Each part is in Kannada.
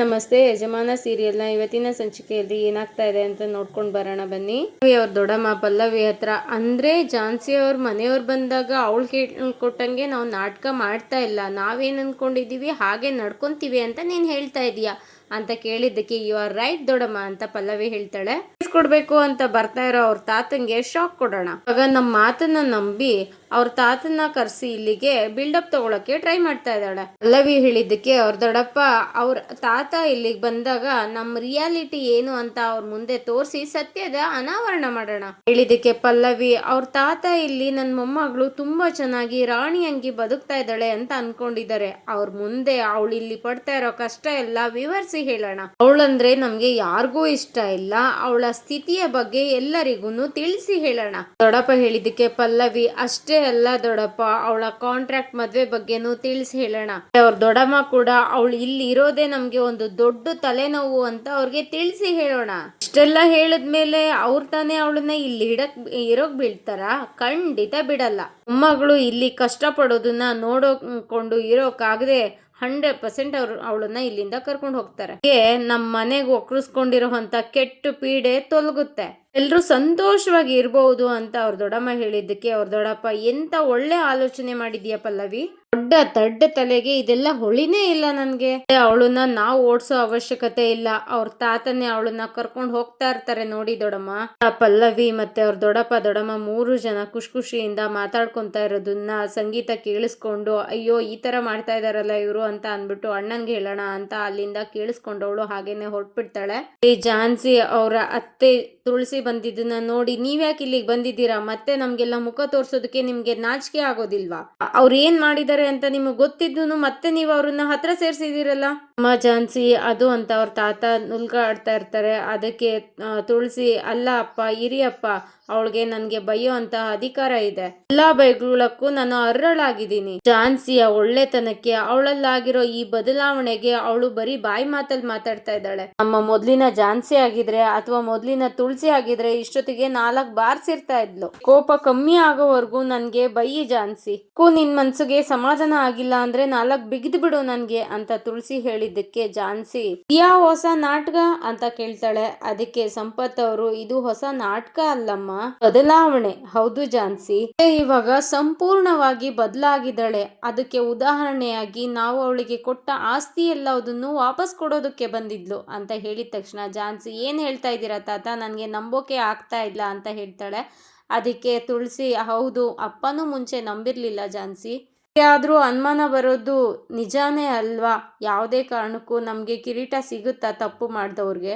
ನಮಸ್ತೆ, ಯಜಮಾನ ಸೀರಿಯಲ್ನ ಇವತ್ತಿನ ಸಂಚಿಕೆಯಲ್ಲಿ ಏನಾಗ್ತಾ ಇದೆ ಅಂತ ನೋಡ್ಕೊಂಡು ಬರೋಣ ಬನ್ನಿ. ಅವ್ರ ದೊಡ್ಡಮ್ಮ ಪಲ್ಲವಿ ಹತ್ರ. ಅಂದ್ರೆ ಝಾನ್ಸಿ ಅವ್ರ ಮನೆಯವ್ರು ಬಂದಾಗ ಅವಳು ಕೊಟ್ಟಂಗೆ ನಾವು ನಾಟಕ ಮಾಡ್ತಾ ಇಲ್ಲ. ನಾವೇನ್ ಅನ್ಕೊಂಡಿದೀವಿ, ಹಾಗೆ ನಡ್ಕೊಂತೀವಿ ಅಂತ ನೀನ್ ಹೇಳ್ತಾ ಇದೀಯಾ? ಅಂತ ಕೇಳಿದ್ದಕ್ಕೆ ಯು ಆರ್ ರೈಟ್ ದೊಡ್ಡಮ್ಮ ಅಂತ ಪಲ್ಲವಿ ಹೇಳ್ತಾಳೆ. ಕೊಡ್ಬೇಕು ಅಂತ ಬರ್ತಾ ಇರೋ ಅವ್ರ ತಾತಂಗೆ ಶಾಕ್ ಕೊಡೋಣ. ಆಗ ನಮ್ಮ ಮಾತನ್ನ ನಂಬಿ ಅವ್ರ ತಾತನ್ನ ಕರ್ಸಿ ಇಲ್ಲಿಗೆ ಬಿಲ್ಡಪ್ ತಗೊಳಕ್ಕೆ ಟ್ರೈ ಮಾಡ್ತಾ ಇದ್ದಾಳೆ. ಪಲ್ಲವಿ ಹೇಳಿದ್ದಕ್ಕೆ ಅವ್ರ ದೊಡ್ಡಪ್ಪ, ಅವ್ರ ತಾತ ಇಲ್ಲಿಗೆ ಬಂದಾಗ ನಮ್ ರಿಯಾಲಿಟಿ ಏನು ಅಂತ ಅವ್ರ ಮುಂದೆ ತೋರಿಸಿ ಸತ್ಯದ ಅನಾವರಣ ಮಾಡೋಣ ಹೇಳಿದ್ದಕ್ಕೆ ಪಲ್ಲವಿ, ಅವ್ರ ತಾತ ಇಲ್ಲಿ ನನ್ನ ಮೊಮ್ಮಗಳು ತುಂಬಾ ಚೆನ್ನಾಗಿ ರಾಣಿ ಅಂಗಿ ಬದುಕ್ತಾ ಇದ್ದಾಳೆ ಅಂತ ಅನ್ಕೊಂಡಿದ್ದಾರೆ. ಅವ್ರ ಮುಂದೆ ಅವಳು ಇಲ್ಲಿ ಪಡ್ತಾ ಇರೋ ಕಷ್ಟ ಎಲ್ಲ ವಿವರಿಸಿ ಹೇಳೋಣ. ಅವಳಂದ್ರೆ ನಮ್ಗೆ ಯಾರಿಗೂ ಇಷ್ಟ ಇಲ್ಲ. ಅವಳ ಸ್ಥಿತಿಯ ಬಗ್ಗೆ ಎಲ್ಲರಿಗೂ ತಿಳಿಸಿ ಹೇಳೋಣ. ದೊಡ್ಡಪ್ಪ ಹೇಳಿದ್ದಕ್ಕೆ ಪಲ್ಲವಿ, ಅಷ್ಟೇ ಅಲ್ಲ ದೊಡ್ಡಪ್ಪ ಅವಳ ಕಾಂಟ್ರಾಕ್ಟ್ ಮದ್ವೆ ಬಗ್ಗೆನೂ ತಿಳಿಸಿ ಹೇಳೋಣ. ಅವ್ರ ದೊಡ್ಡಮ್ಮ ಕೂಡ ಅವಳು ಇಲ್ಲಿ ಇರೋದೇ ನಮ್ಗೆ ಒಂದು ದೊಡ್ಡ ತಲೆನೋವು ಅಂತ ಅವ್ರಿಗೆ ತಿಳಿಸಿ ಹೇಳೋಣ. ಇಷ್ಟೆಲ್ಲ ಹೇಳಿದ್ಮೇಲೆ ಅವ್ರ ತಾನೇ ಅವಳನ್ನ ಇಲ್ಲಿ ಇಡಕ್, ಇರೋಕ್ ಬೀಳ್ತಾರ? ಖಂಡಿತ ಬಿಡಲ್ಲ. ಮೊಮ್ಮಗಳು ಇಲ್ಲಿ ಕಷ್ಟ ಪಡೋದನ್ನ ನೋಡೋಕೊಂಡು ಇರೋಕಾಗದೆ ಹಂಡ್ರೆಡ್ ಪರ್ಸೆಂಟ್ ಅವ್ರು, ಅವಳನ್ನ ಇಲ್ಲಿಂದ ಕರ್ಕೊಂಡು ಹೋಗ್ತಾರೆ. ಹೀಗೆ ನಮ್ಮ ಮನೆಗೆ ಒಕ್ಕರಿಸ್ಕೊಂಡಿರೋಂಥ ಕೆಟ್ಟ ಪೀಡೆ ತೊಲಗುತ್ತೆ. ಎಲ್ರು ಸಂತೋಷವಾಗಿ ಇರಬಹುದು ಅಂತ ಅವ್ರ ದೊಡ್ಡಮ್ಮ ಹೇಳಿದ್ದಕ್ಕೆ ಅವ್ರ ದೊಡ್ಡಪ್ಪ ಎಂತ ಒಳ್ಳೆ ಆಲೋಚನೆ ಮಾಡಿದ್ಯಾ ಪಲ್ಲವಿ? ದೊಡ್ಡ ದಡ್ಡ ತಲೆಗೆ ಇದೆಲ್ಲ ಹೊಳಿನೇ ಇಲ್ಲ ನನ್ಗೆ. ಅವಳನ್ನ ನಾವು ಓಡಿಸೋ ಅವಶ್ಯಕತೆ ಇಲ್ಲ. ಅವ್ರ ತಾತನೇ ಅವಳನ್ನ ಕರ್ಕೊಂಡು ಹೋಗ್ತಾ ಇರ್ತಾರೆ ನೋಡಿ ದೊಡಮ್ಮ. ಪಲ್ಲವಿ ಮತ್ತೆ ಅವ್ರ ದೊಡಪ್ಪ, ದೊಡಮ್ಮ ಮೂರು ಜನ ಖುಷಿ ಖುಷಿಯಿಂದ ಮಾತಾಡ್ಕೊಂತ ಇರೋದನ್ನ ಸಂಗೀತ ಕೇಳಿಸ್ಕೊಂಡು, ಅಯ್ಯೋ, ಈ ತರ ಮಾಡ್ತಾ ಇದಾರಲ್ಲ ಇವರು ಅಂತ ಅಂದ್ಬಿಟ್ಟು ಅಣ್ಣನ್ಗೆ ಹೇಳೋಣ ಅಂತ ಅಲ್ಲಿಂದ ಕೇಳಿಸ್ಕೊಂಡವಳು ಹಾಗೇನೆ ಹೊರಟ್ಬಿಡ್ತಾಳೆ. ಈ ಝಾನ್ಸಿ ಅವರ ಅತ್ತೆ ತುಳಸಿ ಬಂದಿದ್ದನ್ನ ನೋಡಿ ನೀವ್ಯಾಕೆ ಇಲ್ಲಿಗೆ ಬಂದಿದ್ದೀರಾ? ಮತ್ತೆ ನಮ್ಗೆಲ್ಲ ಮುಖ ತೋರ್ಸೋದಕ್ಕೆ ನಿಮ್ಗೆ ನಾಚಿಕೆ ಆಗೋದಿಲ್ವಾ? ಅವ್ರು ಏನ್ ಮಾಡಿದ್ದಾರೆ ಅಂತ ನಿಮಗೆ ಗೊತ್ತಿದ್ದು ಮತ್ತೆ ನೀವು ಅವ್ರನ್ನ ಹತ್ರ ಸೇರಿಸಿದಿರಲ್ಲ ಅಮ್ಮ ಝಾನ್ಸಿ ಅದು ಅಂತ ಅವ್ರ ತಾತ ನುಲ್ಗಾಡ್ತಾ ಇರ್ತಾರೆ. ಅದಕ್ಕೆ ತುಳಸಿ, ಅಲ್ಲ ಅಪ್ಪ ಇರಿಯಪ್ಪ ಅವಳಿಗೆ ನನಗೆ ಬೈಯೋ ಅಂತ ಅಧಿಕಾರ ಇದೆ. ಎಲ್ಲಾ ಬೈಗಳಕ್ಕೂ ನಾನು ಅರ್ರಳಾಗಿದ್ದೀನಿ ಝಾನ್ಸಿಯ ಒಳ್ಳೆತನಕ್ಕೆ, ಅವಳಲ್ಲಾಗಿರೋ ಈ ಬದಲಾವಣೆಗೆ ಅವಳು ಬರೀ ಬಾಯಿ ಮಾತಲ್ಲಿ ಮಾತಾಡ್ತಾ ಇದ್ದಾಳೆ. ನಮ್ಮ ಮೊದ್ಲಿನ ಝಾನ್ಸಿ ಆಗಿದ್ರೆ ಅಥವಾ ಮೊದ್ಲಿನ ತುಳಸಿ ಆಗಿದ್ರೆ ಇಷ್ಟೊತ್ತಿಗೆ ನಾಲ್ಕ್ ಬಾರ್ಸಿರ್ತಾ ಇದ್ಲು. ಕೋಪ ಕಮ್ಮಿ ಆಗೋವರೆಗೂ ನನ್ಗೆ ಬೈ ಝಾನ್ಸಿ ಕೂ ನಿನ್ ಮನ್ಸಿಗೆ ಸಮಾಧಾನ ಆಗಿಲ್ಲ ಅಂದ್ರೆ ನಾಲ್ಕು ಬಿಗಿದು ಬಿಡು ನನ್ಗೆ ಅಂತ ತುಳಸಿ ಹೇಳಿದ್ದಕ್ಕೆ ಜಾನ್ಸಿ ಯಾ ಹೊಸ ನಾಟಕ? ಅಂತ ಕೇಳ್ತಾಳೆ. ಅದಕ್ಕೆ ಸಂಪತ್ ಅವರು, ಇದು ಹೊಸ ನಾಟಕ ಅಲ್ಲಮ್ಮ, ಬದಲಾವಣೆ. ಹೌದು ಜಾನ್ಸಿ. ಇವಾಗ ಸಂಪೂರ್ಣವಾಗಿ ಬದಲಾಗಿದ್ದಾಳೆ. ಅದಕ್ಕೆ ಉದಾಹರಣೆಯಾಗಿ ನಾವು ಅವಳಿಗೆ ಕೊಟ್ಟ ಆಸ್ತಿ ಎಲ್ಲದನ್ನು ವಾಪಸ್ ಕೊಡೋದಕ್ಕೆ ಬಂದಿದ್ಲು ಅಂತ ಹೇಳಿದ ತಕ್ಷಣ ಜಾನ್ಸಿ, ಏನ್ ಹೇಳ್ತಾ ಇದ್ದೀರಾ ತಾತ? ನನಗೆ ನಂಬೋಕೆ ಆಗ್ತಾ ಇಲ್ಲ ಅಂತ ಹೇಳ್ತಾಳೆ. ಅದಕ್ಕೆ ತುಳಸಿ, ಹೌದು, ಅಪ್ಪನೂ ಮುಂಚೆ ನಂಬಿರ್ಲಿಲ್ಲ ಝಾನ್ಸಿ ಆದ್ರೂ ಅನುಮಾನ ಬರೋದು ನಿಜಾನೇ ಅಲ್ವಾ? ಯಾವುದೇ ಕಾರಣಕ್ಕೂ ನಮ್ಗೆ ಕಿರೀಟ ಸಿಗುತ್ತಾ ತಪ್ಪು ಮಾಡಿದವ್ರಿಗೆ?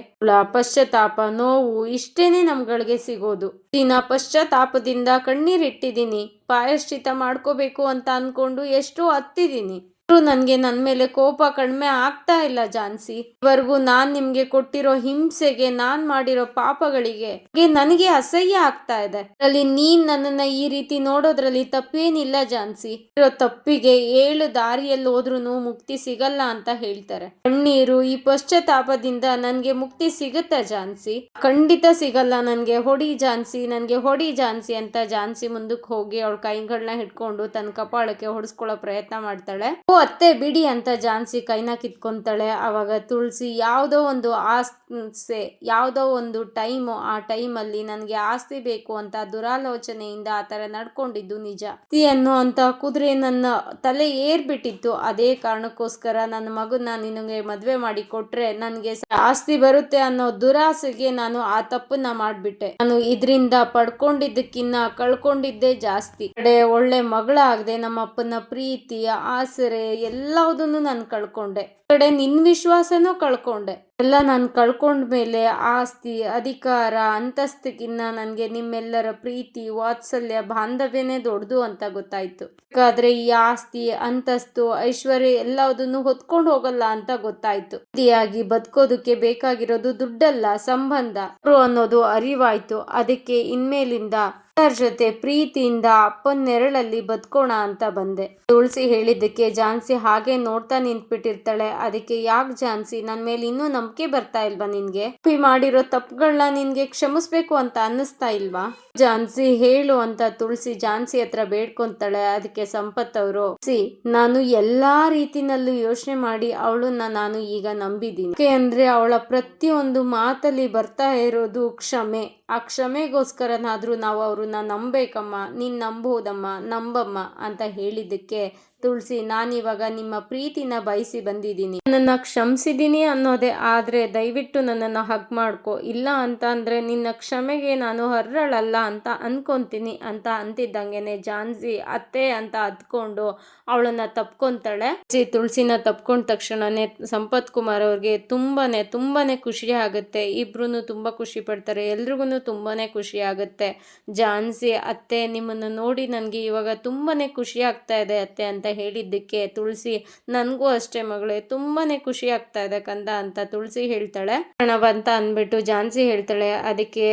ಪಶ್ಚಾತ್ತಾಪ, ನೋವು ಇಷ್ಟೇನೆ ನಮ್ಗಳಿಗೆ ಸಿಗೋದು. ದಿನ ಪಶ್ಚಾತ್ತಾಪದಿಂದ ಕಣ್ಣೀರಿಟ್ಟಿದ್ದೀನಿ. ಪ್ರಾಯಶ್ಚಿತ ಮಾಡ್ಕೋಬೇಕು ಅಂತ ಅನ್ಕೊಂಡು ಎಷ್ಟೋ ಹತ್ತಿದ್ದೀನಿ ನನ್ಗೆ ನನ್ನ ಮೇಲೆ ಕೋಪ ಕಡಿಮೆ ಆಗ್ತಾ ಇಲ್ಲ ಜಾನ್ಸಿ. ಇವರೆಗೂ ನಾನು ನಿಮಗೆ ಕೊಟ್ಟಿರೋ ಹಿಂಸೆಗೆ, ನಾನು ಮಾಡಿರೋ ಪಾಪಗಳಿಗೆ ನನಗೆ ಅಸಹ್ಯ ಆಗ್ತಾ ಇದೆ. ಅಲ್ಲಿ ನೀನ್ ನನ್ನನ್ನ ಈ ರೀತಿ ನೋಡೋದ್ರಲ್ಲಿ ತಪ್ಪೇನಿಲ್ಲ ಜಾನ್ಸಿ. ಇರೋ ತಪ್ಪಿಗೆ ಏಳು ದಾರಿಯಲ್ಲಿ ಹೋದ್ರೂ ಮುಕ್ತಿ ಸಿಗಲ್ಲ ಅಂತ ಹೇಳ್ತಾರೆ. ಕಣ್ಣೀರು ಈ ಪಶ್ಚಾತ್ತಾಪದಿಂದ ನನ್ಗೆ ಮುಕ್ತಿ ಸಿಗುತ್ತಾ ಜಾನ್ಸಿ. ಖಂಡಿತ ಸಿಗಲ್ಲ ನನಗೆ, ಹೊಡಿ ಜಾನ್ಸಿ, ನನ್ಗೆ ಹೊಡಿ ಜಾನ್ಸಿ ಅಂತ ಜಾನ್ಸಿ ಮುಂದಕ್ಕೆ ಹೋಗಿ ಅವಳ ಕೈಗಳನ್ನ ಹಿಡ್ಕೊಂಡು ತನ್ನ ಕಪಾಳಕ್ಕೆ ಹೊಡಿಸ್ಕೊಳ್ಳೋ ಪ್ರಯತ್ನ ಮಾಡ್ತಾಳೆ. ಅತ್ತೆ ಬಿಡಿ ಅಂತ ಜಾನ್ಸಿ ಕೈನ ಕಿತ್ಕೊಂತಾಳೆ. ಅವಾಗ ತುಳಸಿ, ಯಾವುದೋ ಒಂದು ಆಸೆ ಯಾವುದೋ ಒಂದು ಟೈಮು, ಆ ಟೈಮಲ್ಲಿ ನನಗೆ ಆಸ್ತಿ ಬೇಕು ಅಂತ ದುರಾಲೋಚನೆಯಿಂದ ಆ ಥರ ನಡ್ಕೊಂಡಿದ್ದು ನಿಜ. ತಿ ಅನ್ನೋ ಅಂತ ಕುದುರೆ ನನ್ನ ತಲೆ ಏರ್ಬಿಟ್ಟಿತ್ತು. ಅದೇ ಕಾರಣಕ್ಕೋಸ್ಕರ ನನ್ನ ಮಗನ ನಿನಗೆ ಮದುವೆ ಮಾಡಿ ಕೊಟ್ರೆ ನನಗೆ ಆಸ್ತಿ ಬರುತ್ತೆ ಅನ್ನೋ ದುರಾಸೆಗೆ ನಾನು ಆ ತಪ್ಪನ್ನ ಮಾಡಿಬಿಟ್ಟೆ. ನಾನು ಇದರಿಂದ ಪಡ್ಕೊಂಡಿದ್ದಕ್ಕಿನ್ನ ಕಳ್ಕೊಂಡಿದ್ದೇ ಜಾಸ್ತಿ. ಕಡೆ ಒಳ್ಳೆ ಮಗಳಾಗದೆ ನಮ್ಮಪ್ಪನ ಪ್ರೀತಿ ಆಸರೆ ಎಲ್ಲದನ್ನು ನಾನು ಕಳ್ಕೊಂಡೆ. ಕಡೆ ನಿನ್ ವಿಶ್ವಾಸನೂ ಕಳ್ಕೊಂಡೆ. ಎಲ್ಲ ನಾನು ಕಳ್ಕೊಂಡ್ಮೇಲೆ ಆಸ್ತಿ, ಅಧಿಕಾರ, ಅಂತಸ್ತಿಗಿನ್ನ ನನಗೆ ನಿಮ್ಮೆಲ್ಲರ ಪ್ರೀತಿ, ವಾತ್ಸಲ್ಯ, ಬಾಂಧವ್ಯನೇ ದೊಡ್ಡದು ಅಂತ ಗೊತ್ತಾಯ್ತು. ಬೇಕಾದ್ರೆ ಈ ಆಸ್ತಿ, ಅಂತಸ್ತು, ಐಶ್ವರ್ಯ ಎಲ್ಲದನ್ನು ಹೊತ್ಕೊಂಡು ಹೋಗಲ್ಲ ಅಂತ ಗೊತ್ತಾಯ್ತು. ಆಗಿ ಬದುಕೋದಕ್ಕೆ ಬೇಕಾಗಿರೋದು ದುಡ್ಡಲ್ಲ, ಸಂಬಂಧ. ಅನ್ನೋದು ಅರಿವಾಯ್ತು. ಅದಕ್ಕೆ ಇನ್ಮೇಲಿಂದ ಅದರ ಜೊತೆ ಪ್ರೀತಿಯಿಂದ ಅಪ್ಪನ ನೆರಳಲ್ಲಿ ಬದುಕೋಣ ಅಂತ ಬಂದೆ. ತುಳಸಿ ಹೇಳಿದ್ದಕ್ಕೆ ಜಾನ್ಸಿ ಹಾಗೆ ನೋಡ್ತಾ ನಿಂತ್ಬಿಟ್ಟಿರ್ತಾಳೆ. ಅದಕ್ಕೆ ಯಾಕೆ ಜಾನ್ಸಿ ನನ್ನ ಮೇಲೆ ಇನ್ನೂ ನಂಬಿಕೆ ಬರ್ತಾ ಇಲ್ವಾ ನಿನ್ಗೆ? ಮಾಡಿರೋ ತಪ್ಪುಗಳನ್ನ ನಿನ್ಗೆ ಕ್ಷಮಿಸ್ಬೇಕು ಅಂತ ಅನ್ನಿಸ್ತಾ ಇಲ್ವಾ? ಜಾನ್ಸಿ ಹೇಳು ಅಂತ ತುಳಸಿ ಜಾನ್ಸಿ ಹತ್ರ ಬೇಡ್ಕೊಂತಾಳೆ. ಅದಕ್ಕೆ ಸಂಪತ್ ಅವರು, ಸಿ, ನಾನು ಎಲ್ಲಾ ರೀತಿನಲ್ಲೂ ಯೋಚನೆ ಮಾಡಿ ಅವಳನ್ನ ನಾನು ಈಗ ನಂಬಿದ್ದೀನಿ. ಅಂದ್ರೆ ಅವಳ ಪ್ರತಿಯೊಂದು ಮಾತಲ್ಲಿ ಬರ್ತಾ ಇರೋದು ಕ್ಷಮೆ. ಆ ಕ್ಷಮೆಗೋಸ್ಕರನಾದರೂ ನಾವು ಅವ್ರನ್ನ ನಂಬೇಕಮ್ಮ, ನೀನು ನಂಬೋದಮ್ಮ, ನಂಬಮ್ಮ ಅಂತ ಹೇಳಿದ್ದಕ್ಕೆ ತುಳಸಿ, ನಾನಿವಾಗ ನಿಮ್ಮ ಪ್ರೀತಿನ ಬಯಸಿ ಬಂದಿದ್ದೀನಿ. ನನ್ನನ್ನು ಕ್ಷಮಿಸಿದ್ದೀನಿ ಅನ್ನೋದೇ, ಆದರೆ ದಯವಿಟ್ಟು ನನ್ನನ್ನು ಹಗ್ ಮಾಡ್ಕೊ. ಇಲ್ಲ ಅಂತ ಅಂದರೆ ನಿನ್ನ ಕ್ಷಮೆಗೆ ನಾನು ಹರ್ರಳಲ್ಲ ಅಂತ ಅಂದ್ಕೊತೀನಿ ಅಂತ ಅಂತಿದ್ದಂಗೆನೆ ಜಾನ್ಸಿ ಅತ್ತೆ ಅಂತ ಹತ್ಕೊಂಡು ಅವಳನ್ನು ತಪ್ಕೊತಾಳೆ. ಜಿ ತುಳಸಿನ ತಪ್ಕೊಂಡ ತಕ್ಷಣನೇ ಸಂಪತ್ ಕುಮಾರ್ ಅವ್ರಿಗೆ ತುಂಬಾ ತುಂಬಾ ಖುಷಿ ಆಗುತ್ತೆ. ಇಬ್ರು ತುಂಬ ಖುಷಿ ಪಡ್ತಾರೆ. ಎಲ್ರಿಗೂ ತುಂಬಾನೇ ಖುಷಿ ಆಗುತ್ತೆ. ಜಾನ್ಸಿ, ಅತ್ತೆ, ನಿಮ್ಮನ್ನು ನೋಡಿ ನನಗೆ ಇವಾಗ ತುಂಬಾ ಖುಷಿ ಆಗ್ತಾ ಇದೆ ಅತ್ತೆ ಅಂತ ಹೇಳಿದ್ದಕ್ಕೆ ತುಳಸಿ, ನನಗೂ ಅಷ್ಟೇ ಮಗಳೇ ತುಂಬಾ ಖುಷಿ ಆಗ್ತಾ ಇದೆ ಕಂದ ಅಂತ ತುಳಸಿ ಹೇಳ್ತಾಳೆ. ಪ್ರಣವ್ ಅಂತ ಅಂದ್ಬಿಟ್ಟು ಜಾನ್ಸಿ ಹೇಳ್ತಾಳೆ, ಅದಕ್ಕೆ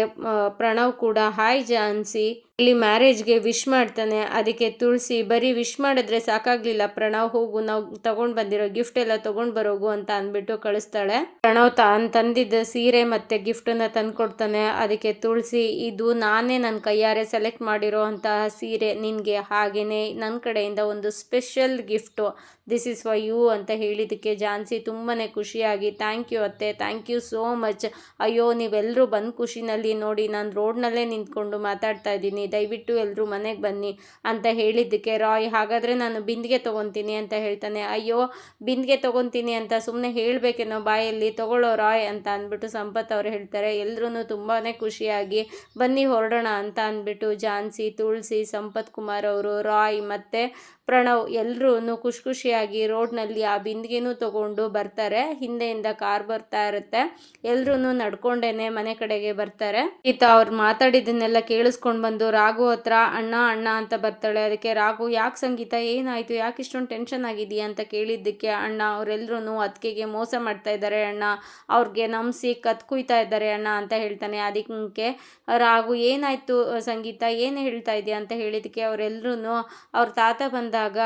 ಪ್ರಣವ್ ಕೂಡ ಹಾಯ್ ಜಾನ್ಸಿ. ಇಲ್ಲಿ ಮ್ಯಾರೇಜ್ಗೆ ವಿಶ್ ಮಾಡ್ತಾನೆ. ಅದಕ್ಕೆ ತುಳಸಿ, ಬರೀ ವಿಶ್ ಮಾಡಿದ್ರೆ ಸಾಕಾಗ್ಲಿಲ್ಲ. ಪ್ರಣವ್, ಹೋಗು. ನಾವು ತಗೊಂಡ್ ಬಂದಿರೋ ಗಿಫ್ಟ್ ಎಲ್ಲ ತಗೊಂಡ್ ಬರೋಗು ಅಂತ ಅಂದ್ಬಿಟ್ಟು ಕಳಿಸ್ತಾಳೆ. ಪ್ರಣವ್ ತಾನು ತಂದಿದ್ದ ಸೀರೆ ಮತ್ತೆ ಗಿಫ್ಟ್ ತಂದು ತಂದ್ಕೊಡ್ತಾನೆ. ಅದಕ್ಕೆ ತುಳಸಿ, ಇದು ನಾನೇ ನನ್ನ ಕೈಯಾರೆ ಸೆಲೆಕ್ಟ್ ಮಾಡಿರೋ ಅಂತಹ ಸೀರೆ. ನಿನ್ಗೆ ಹಾಗೇನೆ ನನ್ನ ಕಡೆಯಿಂದ ಒಂದು special gift. This is for you ಅಂತ ಹೇಳಿದ್ದಕ್ಕೆ ಜಾನ್ಸಿ ತುಂಬಾ ಖುಷಿಯಾಗಿ ಥ್ಯಾಂಕ್ ಯು ಅತ್ತೆ ಥ್ಯಾಂಕ್ ಯು ಸೋ ಮಚ್ ಅಯ್ಯೋ ನೀವೆಲ್ಲರೂ ಬಂದು ಖುಷಿನಲ್ಲಿ ನೋಡಿ ನಾನು ರೋಡ್ನಲ್ಲೇ ನಿಂತ್ಕೊಂಡು ಮಾತಾಡ್ತಾ ಇದ್ದೀನಿ. ದಯವಿಟ್ಟು ಎಲ್ಲರೂ ಮನೆಗೆ ಬನ್ನಿ ಅಂತ ಹೇಳಿದ್ದಕ್ಕೆ ರಾಯ್, ಹಾಗಾದರೆ ನಾನು ಬಿಂದಿಗೆ ತೊಗೊತೀನಿ ಅಂತ ಹೇಳ್ತಾನೆ. ಅಯ್ಯೋ, ಬಿಂದಿಗೆ ತೊಗೊತೀನಿ ಅಂತ ಸುಮ್ಮನೆ ಹೇಳಬೇಕೇನೋ ಬಾಯಲ್ಲಿ, ತಗೊಳ್ಳೋ ರಾಯ್ ಅಂತ ಅಂದ್ಬಿಟ್ಟು ಸಂಪತ್ ಅವರು ಹೇಳ್ತಾರೆ. ಎಲ್ಲರೂ ತುಂಬಾ ಖುಷಿಯಾಗಿ, ಬನ್ನಿ ಹೊರಡೋಣ ಅಂತ ಅಂದ್ಬಿಟ್ಟು ಜಾನ್ಸಿ, ತುಳಸಿ, ಸಂಪತ್ ಕುಮಾರ್ ಅವರು, ರಾಯ್ ಮತ್ತು ಪ್ರಣವ್ ಎಲ್ಲರೂ ಖುಷಿ ಖುಷಿಯಾಗಿ ರೋಡ್ನಲ್ಲಿ ಆ ಬಿಂದಿಗೆನೂ ತಗೊಂಡು ಬರ್ತಾರೆ. ಹಿಂದೆಯಿಂದ ಕಾರ್ ಬರ್ತಾ ಇರುತ್ತೆ. ಎಲ್ಲರೂ ನಡ್ಕೊಂಡೇನೆ ಮನೆ ಕಡೆಗೆ ಬರ್ತಾರೆ. ಈತ ಅವ್ರು ಮಾತಾಡಿದ್ದನ್ನೆಲ್ಲ ಕೇಳಿಸ್ಕೊಂಡು ಬಂದು, ರಾಘು ಹತ್ರ ಅಣ್ಣ ಅಣ್ಣ ಅಂತ ಬರ್ತಾಳೆ. ಅದಕ್ಕೆ ರಾಘು, ಯಾಕೆ ಸಂಗೀತ? ಏನಾಯಿತು? ಯಾಕೆ ಇಷ್ಟೊಂದು ಟೆನ್ಷನ್ ಆಗಿದೆಯಾ ಅಂತ ಕೇಳಿದ್ದಕ್ಕೆ ಅಣ್ಣ ಅವರೆಲ್ಲರೂ ಅದಕ್ಕೆ ಮೋಸ ಮಾಡ್ತಾ ಇದ್ದಾರೆ. ಅಣ್ಣ, ಅವ್ರಿಗೆ ನಂಬಿಸಿ ಕತ್ ಕುಯ್ತಾ ಇದ್ದಾರೆ ಅಣ್ಣ, ಅಂತ ಹೇಳ್ತಾನೆ. ಅದಕ್ಕೆ ರಾಘು, ಏನಾಯಿತು ಸಂಗೀತ? ಏನು ಹೇಳ್ತಾ ಇದೆಯಾ ಅಂತ ಹೇಳಿದ್ದಕ್ಕೆ ಅವರೆಲ್ಲರೂ ಅವ್ರ ತಾತ ಬಂದಾಗ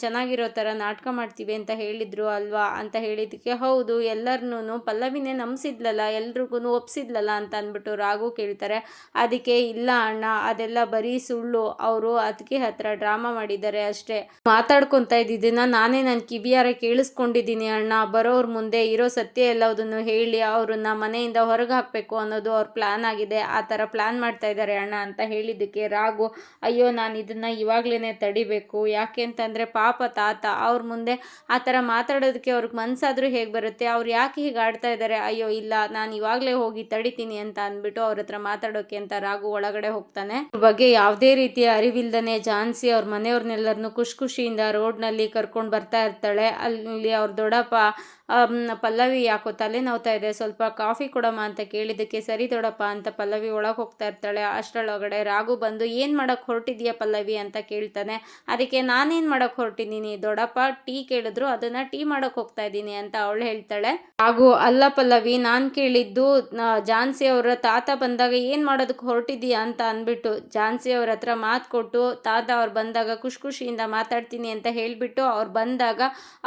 ಚೆನ್ನಾಗಿರೋ ಥರ ನಾಟಕ ಮಾಡ್ತೀವಿ ಅಂತ ಹೇಳಿದ್ರು ಅಲ್ವಾ? ಅಂತ ಹೇಳಿದ್ದಕ್ಕೆ ಹೌದು, ಎಲ್ಲರನ್ನೂ ಪಲ್ಲವಿನೇ ನಂಬಿಸಿದ್ಲಲ್ಲ ಎಲ್ರಿಗೂ ಒಪ್ಸಿದ್ಲಲ್ಲ ಅಂತ ಅಂದ್ಬಿಟ್ಟು ರಾಗು ಕೇಳ್ತಾರೆ. ಅದಕ್ಕೆ, ಇಲ್ಲ ಅಣ್ಣ, ಅದೆಲ್ಲ ಬರೀ ಸುಳ್ಳು. ಅವರು ಅದಕ್ಕೆ ಹತ್ರ ಡ್ರಾಮಾ ಮಾಡಿದ್ದಾರೆ ಅಷ್ಟೇ. ಮಾತಾಡ್ಕೊತ ಇದ್ದಿದ್ದನ್ನ ನಾನೇ ನನ್ನ ಕಿವಿಯಾರ ಕೇಳಿಸ್ಕೊಂಡಿದ್ದೀನಿ ಅಣ್ಣ. ಬರೋರ್ ಮುಂದೆ ಇರೋ ಸತ್ಯ ಎಲ್ಲದನ್ನು ಹೇಳಿ, ಅವ್ರನ್ನ ಮನೆಯಿಂದ ಹೊರಗೆ ಹಾಕಬೇಕು ಅನ್ನೋದು ಅವ್ರ ಪ್ಲಾನ್ ಆಗಿದೆ. ಆ ಥರ ಪ್ಲಾನ್ ಮಾಡ್ತಾ ಇದ್ದಾರೆ ಅಣ್ಣ ಅಂತ ಹೇಳಿದ್ದಕ್ಕೆ ರಾಗು ಅಯ್ಯೋ, ನಾನು ಇದನ್ನ ಇವಾಗ್ಲೇ ತಡಿಬೇಕು. ಯಾಕೆ ಅಂತಂದರೆ ಪಾಪ ತಾತ ಅವ್ರ ಮುಂದೆ ಆ ಥರ ಮಾತಾಡೋದಕ್ಕೆ ಅವ್ರಿಗೆ ಮನಸ್ಸಾದರೂ ಹೇಗೆ ಬರುತ್ತೆ? ಅವ್ರು ಯಾಕೆ ಹೀಗೆ ಆಡ್ತಾ ಇದ್ದಾರೆ ಅಯ್ಯೋ, ಇಲ್ಲ, ನಾನು ಇವಾಗಲೇ ಹೋಗಿ ತಡಿತೀನಿ ಅಂತ ಅಂದ್ಬಿಟ್ಟು ಅವ್ರ ಹತ್ರ ಮಾತಾಡೋಕೆ ಅಂತ ರಾಗು ಒಳಗಡೆ ಹೋಗ್ತಾನೆ. ಇದ್ರ ಬಗ್ಗೆ ಯಾವುದೇ ರೀತಿಯ ಅರಿವಿಲ್ದನೆ ಜಾನ್ಸಿ ಅವ್ರ ಮನೆಯವ್ರನ್ನೆಲ್ಲರನ್ನು ಖುಷಿ ಖುಷಿಯಿಂದ ರೋಡ್ನಲ್ಲಿ ಕರ್ಕೊಂಡು ಬರ್ತಾ ಇರ್ತಾಳೆ. ಅಲ್ಲಿ ಅವ್ರ ದೊಡ್ಡಪ್ಪ ಪಲ್ಲವಿ ಯಾಕೋ ತಲೆ ನೋವ್ತಾ ಇದೆ. ಸ್ವಲ್ಪ ಕಾಫಿ ಕೊಡಮ್ಮ ಅಂತ ಕೇಳಿದ್ದಕ್ಕೆ, ಸರಿ ದೊಡಪ್ಪ ಅಂತ ಪಲ್ಲವಿ ಒಳಗೆ ಹೋಗ್ತಾ ಇರ್ತಾಳೆ. ಅಷ್ಟರೊಳಗಡೆ ರಾಘು ಬಂದು, ಏನು ಮಾಡೋಕ್ಕೆ ಹೊರಟಿದ್ಯಾ ಪಲ್ಲವಿ? ಅಂತ ಕೇಳ್ತಾನೆ. ಅದಕ್ಕೆ, ನಾನೇನು ಮಾಡೋಕ್ಕೆ ಹೊರಟಿದ್ದೀನಿ? ದೊಡಪ್ಪ, ಟೀ ಕೇಳಿದ್ರು, ಅದನ್ನ ಟೀ ಮಾಡೋಕ್ಕೆ ಹೋಗ್ತಾ ಇದ್ದೀನಿ ಅಂತ ಅವಳು ಹೇಳ್ತಾಳೆ. ಹಾಗೂ ಅಲ್ಲ ಪಲ್ಲವಿ, ನಾನು ಕೇಳಿದ್ದು ಜಾನ್ಸಿ ಅವರ ತಾತ ಬಂದಾಗ ಏನು ಮಾಡೋದಕ್ಕೆ ಹೊರಟಿದ್ದೀಯಾ? ಅಂತ ಅಂದ್ಬಿಟ್ಟು, ಜಾನ್ಸಿ ಅವ್ರ ಹತ್ರ ಮಾತು ಕೊಟ್ಟು, ತಾತ ಅವ್ರು ಬಂದಾಗ ಖುಷಿ ಖುಷಿಯಿಂದ ಮಾತಾಡ್ತೀನಿ ಅಂತ ಹೇಳಿಬಿಟ್ಟು, ಅವ್ರು ಬಂದಾಗ